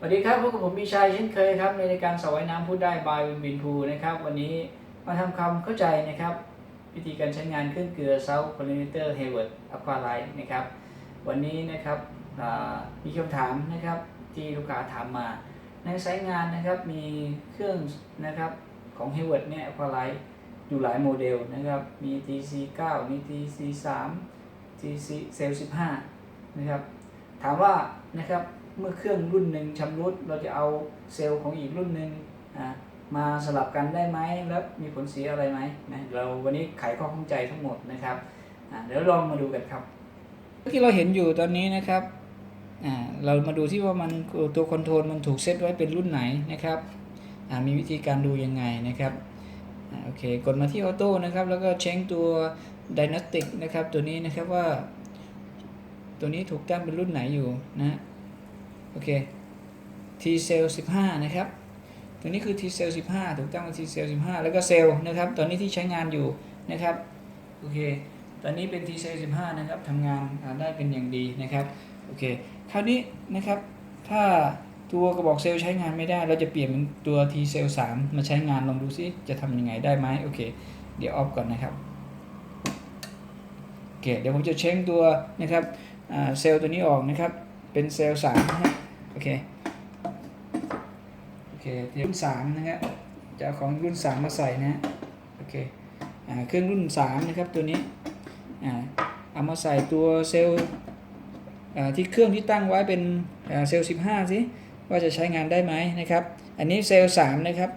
สวัสดีครับพบกับผมมีชัยเช่นเคยครับในรายการสวายน้ำพูดได้บายวินวินพูนะครับ วันนี้มาทำความเข้าใจนะครับ วิธีการใช้งานเครื่องเกลือ South Pollinator Hayward Aqualine นะครับ วันนี้นะครับมีคำถามนะครับที่ลูกค้าถามมา ในสายงานนะครับมีเครื่องนะครับของ Hayward เนี่ย Aqualine อยู่หลายโมเดลนะครับมี TC9 มี TC3 TC Cell 15นะครับถามว่านะครับ เมื่อเครื่องรุ่นหนึ่งชำรุดเราจะเอาเซลล์ของอีกรุ่นหนึ่งมาสลับกันได้ไหมแล้วมีผลเสียอะไรไหมนะเราวันนี้ไขข้อข้องใจทั้งหมดนะครับเดี๋ยวลองมาดูกันครับ ที่เราเห็นอยู่ตอนนี้นะครับเรามาดูที่ว่ามันตัวคอนโทรลมันถูกเซตไว้เป็นรุ่นไหนนะครับมีวิธีการดูยังไงนะครับอโอเคกดมาที่ออโต้นะครับ แล้วก็เช็คตัว Dynastic นะครับ ตัวนี้นะครับว่า ตัวนี้ถูกตั้งเป็นรุ่นไหนอยู่นะ โอเค T cell 15 นะครับ ตัวนี้คือ T cell 15 ถูกตั้งเป็น T cell 15 แล้วก็เซลล์นะครับ ตอนนี้ที่ใช้งานอยู่นะครับ โอเค ตอนนี้เป็น T cell 15 นะครับทำงานได้เป็นอย่างดีนะครับ โอเค คราวนี้นะครับ ถ้าตัวกระบอกเซลล์ใช้งานไม่ได้ เราจะเปลี่ยนเป็นตัว T cell 3 มาใช้งานลองดูซิ จะทำยังไงได้ไหมโอเค เดี๋ยวออฟก่อนนะครับ โอเค เดี๋ยวผมจะเช็คตัวนะครับเซลล์ตัวนี้ออกนะครับ เป็นเซลล์สามนะฮะ โอเคโอเครุ่นสามนะครับจะเอาของรุ่นสามมาใส่นะโอเคอ่าเครื่องรุ่นสามนะครับตัวนี้อ่าเอามาใส่ตัวเซลล์ที่เครื่องที่ตั้งไว้เป็นเซลล์สิบห้าสิว่าจะใช้งานได้ไหมนะครับ อันนี้เซลล์สามนะครับ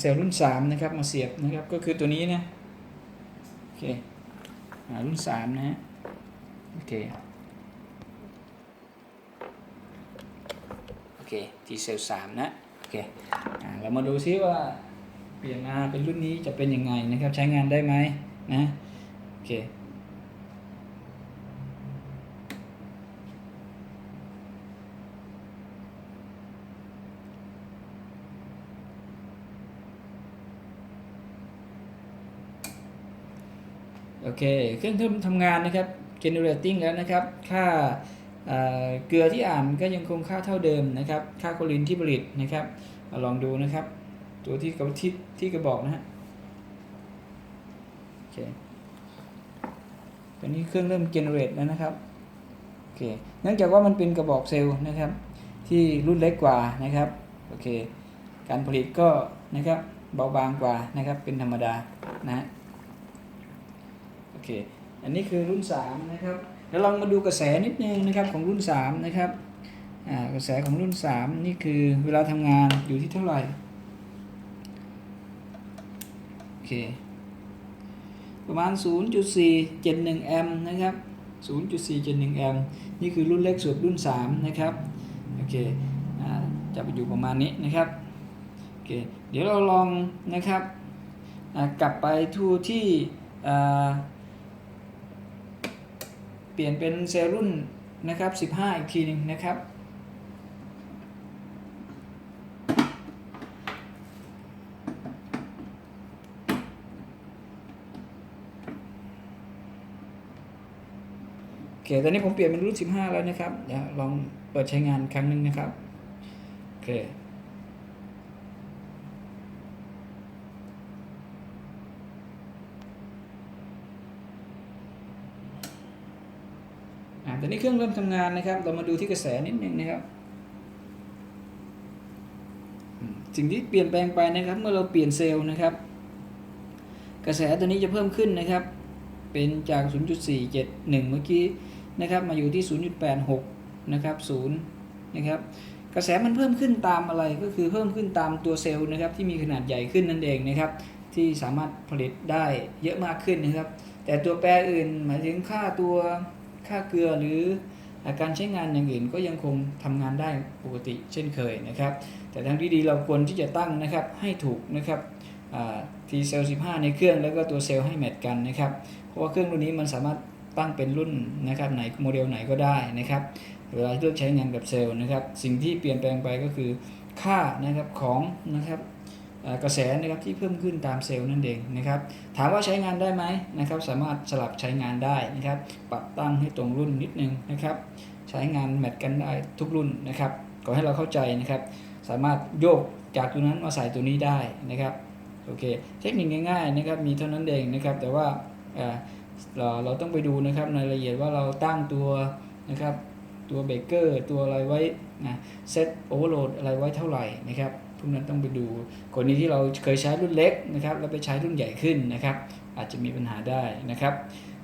เซลล์รุ่นสามนะครับมาเสียบนะครับก็คือตัวนี้นะโอเครุ่นสามนะฮะโอเค โอ เคทีเซลสามนะโอเคเรามาดูซิว่าเปลี่ยนมาเป็นรุ่นนี้จะเป็นยังไงนะครับใช้งานได้ไหมนะโอเคโอเค เครื่องทำงานนะครับ generating แล้วนะครับ ค่า เกลือที่อ่านก็ยังคงค่าเท่าเดิมนะครับ ค่าโคลินที่ผลิตนะครับอลองดูนะครับ ตัวที่กระที่ที่กระบอกนะฮะโอเคตอนนี้เครื่องเริ่ม generate แล้วนะครับโอเคเนื่องจากว่ามันเป็นกระบอกเซลล์นะครับ ที่รุ่นเล็กกว่านะครับโอเค การผลิตก็นะครับเบาบางกว่านะครับเป็นธรรมดานะฮะโอเคอันนี้คือรุ่น 3 นะครับ เดี๋ยวลองมาดูกระแสนิดนึงนะครับของรุ่น 3 นะครับกระแสของรุ่น 3 นี่คือเวลาทำงานอยู่ที่เท่าไหร่โอเคประมาณ 0.471 แอมป์นะครับ 0.471 แอมป์นี่คือรุ่นเล็กสุดรุ่น 3 นะครับโอเคอจะไปอยู่ประมาณนี้นะครับโอเคเดี๋ยวเราลองนะครับกลับไปทูที่อ่า ปลี่ยนเป็นเซลล์รุ่นนะครับ15 อีกทีหนึ่งนะครับ โอเค ตอนนี้ผมเปลี่ยนเป็นรุ่น 15 แล้วนะครับ เดี๋ยวลองเปิดใช้งานครั้งหนึ่งนะครับ โอเค ตอนนี้เครื่องเริ่มทำงานนะครับ เรามาดูที่กระแสนิดนึงนะครับ สิ่งที่เปลี่ยนแปลงไปนะครับ เมื่อเราเปลี่ยนเซลล์นะครับ กระแสตัวนี้จะเพิ่มขึ้นนะครับ เป็นจาก 0.471 เมื่อกี้นะครับ มาอยู่ที่ 0.86 นะครับ0นะครับกระแสมันเพิ่มขึ้นตามอะไรก็คือเพิ่มขึ้นตามตัวเซลล์นะครับ ที่มีขนาดใหญ่ขึ้นนั่นเองนะครับ ที่สามารถผลิตได้เยอะมากขึ้นนะครับ แต่ตัวแปรอื่นหมายถึงค่าตัว ค่าเกลือหรืออาการใช้งานอย่างอื่นก็ยังคงทำงานได้ปกติเช่นเคยนะครับ แต่ทางที่ดีเราควรที่จะตั้งนะครับให้ถูกนะครับทีเซล15 ในเครื่องแล้วก็ตัวเซลล์ให้แมทกันนะครับ เพราะว่าเครื่องรุ่นนี้มันสามารถตั้งเป็นรุ่นนะครับไหนโมเดลไหนก็ได้นะครับ เวลาเลือกใช้งานกับเซลล์นะครับ สิ่งที่เปลี่ยนแปลงไปก็คือค่านะครับของนะครับ กระแสนะครับที่เพิ่มขึ้นตามเซลล์นั่นเองนะครับถามว่าใช้งานได้ไหมนะครับสามารถสลับใช้งานได้นะครับปรับตั้งให้ตรงรุ่นนิดนึงนะครับใช้งานแมทกันได้ทุกรุ่นนะครับขอให้เราเข้าใจนะครับสามารถโยกจากตัวนั้นมาใส่ตัวนี้ได้นะครับโอเคเทคนิคง่ายๆนะครับมีเท่านั้นเองนะครับแต่ว่าเเราเราต้องไปดูนะครับในรายละเอียดว่าเราตั้งตัวนะครับตัวเบรกเกอร์ตัวอะไรไว้นะเซตโอเวอร์โหลดอะไรไว้เท่าไหร่นะครับ พวกนั้นต้องไปดูกรณีที่เราเคยใช้รุ่นเล็กนะครับแล้วไปใช้รุ่นใหญ่ขึ้นนะครับ อาจจะมีปัญหาได้นะครับ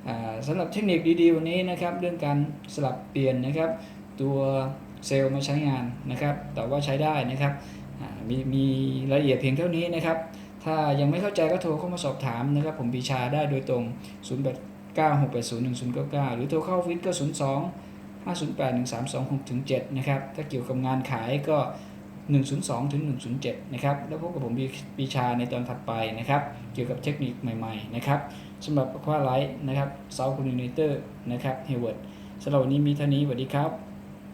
อ่าสำหรับเทคนิคดีๆวันนี้นะครับ เรื่องการสลับเปลี่ยนนะครับ ตัวเซลล์มาใช้งานนะครับ แต่ว่าใช้ได้นะครับมีมีรายละเอียดเพียงเท่านี้นะครับ ถ้ายังไม่เข้าใจก็โทรเข้ามาสอบถามนะครับ ผมปีชาได้โดยตรง 0 8 9 6 8 0 1 0 9 9 หรือโทรเข้าฟิตก็ 0 2 5 0 8 1 3 2 6ถึง7นะครับ ถ้าเกี่ยวกับงานขายก็ 102 ถึง 107 นะครับ แล้วพบกับผมปีชาในตอนถัดไปนะครับ เกี่ยวกับเทคนิคใหม่ๆ นะครับสำหรับควาไลท์นะครับเซาคูลิเนเตอร์นะครับเฮเวิร์ดสำหรับวันนี้มีเท่านี้สวัสดีครับ